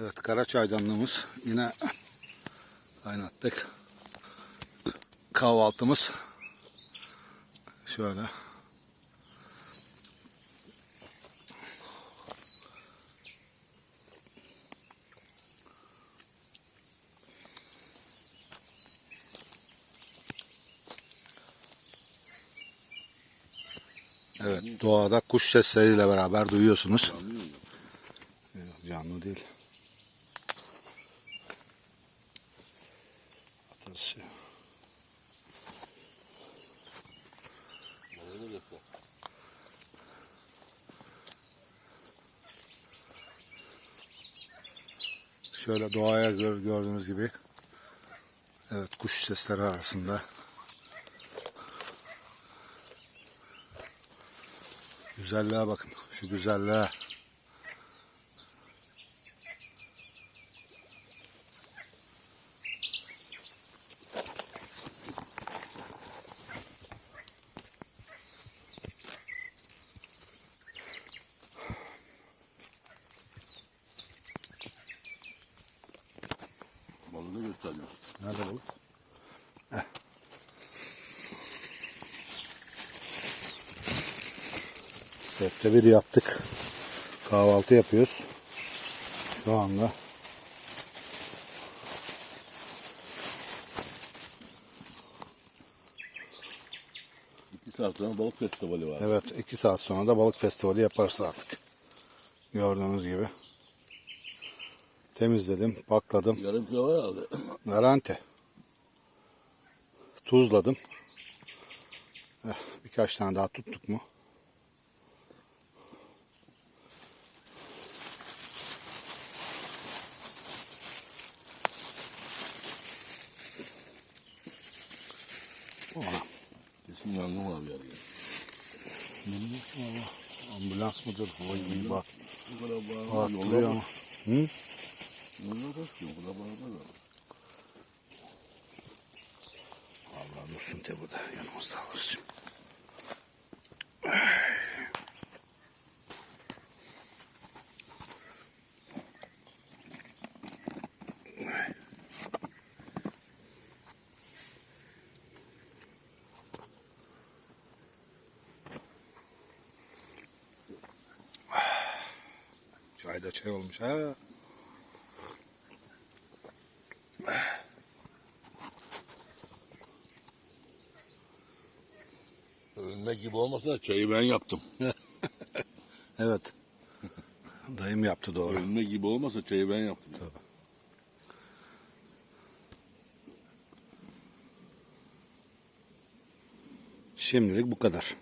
Evet kara çaydanlığımız yine kaynattık. Kahvaltımız şöyle. Evet doğada kuş sesleriyle beraber duyuyorsunuz. Canlı değil. Şey. Şöyle doğaya gör- gördüğünüz gibi evet kuş sesleri arasında güzelliğe bakın şu güzelliğe Balığı gösteriyor. Nerede bu? Heh. Bir yaptık. Kahvaltı yapıyoruz. Şu anda. İki saat sonra balık festivali var. Evet iki saat sonra da balık festivali yaparız artık. Gördüğünüz gibi. Temizledim, pakladım. Yarım kilo var herhalde. Garanti. Tuzladım. Eh, birkaç tane daha tuttuk mu? Kesin yangın var bir yerde. Allah. Ambulans mıdır? Vay iyi bak. Bu kadar bağırma. Atlıyor ama. Hı? Yolda koşuyor. Bu kadar bağırma da. Allah dursun te burada yanımızda alırız. Çay da çay olmuş ha. Ölmek gibi olmasa da çayı ben yaptım. Evet. Dayım yaptı doğru. Ölmek gibi olmasa çayı ben yaptım. Tabii. Şimdilik bu kadar.